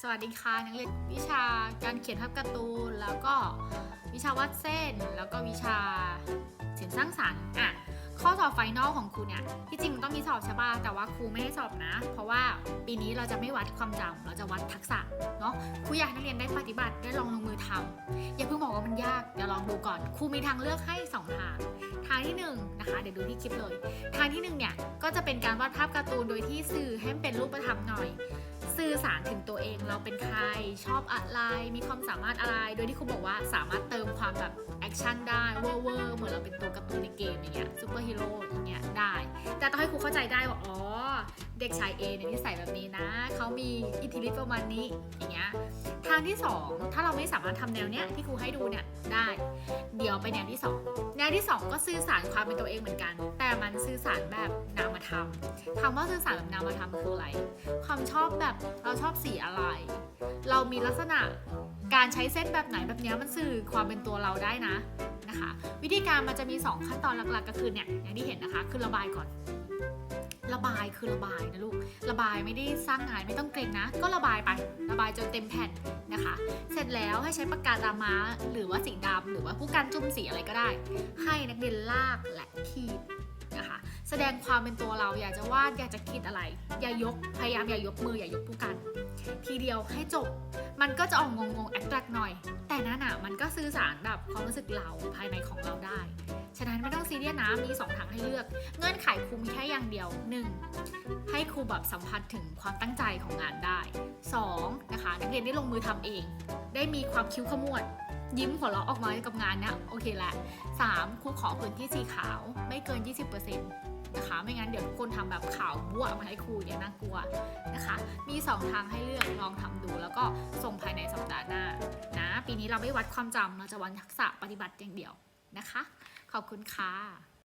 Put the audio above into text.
สวัสดีค่ะนักเรียนวิชาการเขียนภาพการ์ตูน แล้วก็วิชาวาดเส้น แล้วก็วิชาเสียงสร้างสรรค์อะข้อสอบไฟนอลของครูเนี่ยที่จริงมันต้องมีสอบใช่ป่ะแต่ว่าครูไม่ให้สอบนะ เพราะว่าปีนี้เราจะไม่วัดความจำเราจะวัดทักษะเนาะครูอยากให้นักเรียนได้ปฏิบัติได้ลองลงมือทำอย่าเพิ่งบอกว่ามันยากเดี๋ยวลองดูก่อนครูมีทางเลือกให้สองทางทางที่หนึ่งนะคะเดี๋ยวดูที่คลิปเลย ทางที่หนึ่งเนี่ยก็จะเป็นการวาดภาพการ์ตูนโดยที่สื่อให้มันเป็นรูปธรรมหน่อย สื่อสารถึงตัวเองเราเป็นใครชอบอะไร มีความสามารถอะไร โดยที่ครูบอกว่าสามารถเติมความแบบแอคชั่นได้เวอร์เวอร์เหมือนเราเป็นตัวการ์ตูนในเกมอย่างเงี้ยซูเปอร์ฮีโร่อย่างเงี้ยได้ แต่ต้องให้ครูเข้าใจได้ว่าอ๋อเด็กชายเอเนี่ยนิสัยแบบนี้นะ เขามีอิทธิฤทธิ์ประมาณนี้อย่างเงี้ยทางที่สองถ้าเราไม่สามารถทำแนวเนี้ยที่ครูให้ดูเนี่ยได้ เดี๋ยวไปแนวที่สองแนวที่สองก็สื่อสารความเป็นตัวเองเหมือนกัน แต่มันสื่อสารแบบนามธรรมคำว่าสื่อสารแบบนามธรรมคืออะไร ความชอบแบบเราชอบสีอะไร เรามีลักษณะการใช้เส้นแบบไหนแบบนี้มันสื่อความเป็นตัวเราได้นะนะคะ วิธีการมันจะมี 2 ขั้นตอนหลักๆ ก็คือเนี่ยอย่างที่เห็นนะคะ คือระบายก่อนระบายคือระบายนะลูก ระบายไม่ได้สร้างงานไม่ต้องเกรงนะ ก็ระบายไประบายจนเต็มแผ่นนะคะ เสร็จแล้วให้ใช้ปากกาตาม้า หรือว่าสีดำหรือว่าผู้กันจุ่มสีอะไรก็ได้ ให้นักเรียนลากและขีดนะคะ แสดงความเป็นตัวเราอยากจะวาดอยากจะคิดอะไร อย่ายกพยายามอย่ายกมืออย่ายกผู้กัน ทีเดียวให้จบ มันก็จะออกงงงแอคแทรกหน่อย แต่นั่นอะมันก็สื่อสารแบบความรู้สึกเราภายในของเราได้ ฉะนั้นไม่ต้องซีเรียสนะมี 2 ทางให้เลือก เงื่อนไขครูมีแค่อย่างเดียว 1. ให้ครูแบบสัมผัสถึงความตั้งใจของงานได้ 2. นะคะนักเรียนได้ลงมือทำเอง ได้มีความคิ้วขมวดยิ้มหัวเราะออกมากับงานเนี้ยโอเคแหละ 3. ครูขอพื้นที่สีขาวไม่เกิน 20% นะคะ ไม่งั้นเดี๋ยวทุกคนทำแบบข่าวบัวมาให้ครูเนี่ยน่ากลัวนะคะ มี 2 ทางให้เลือกลองทำดู แล้วก็ส่งภายในสัปดาห์หน้านะ ปีนี้เราไม่วัดความจำเราจะวัดทักษะปฏิบัติอย่างเดียวนะคะ ขอบคุณค่ะ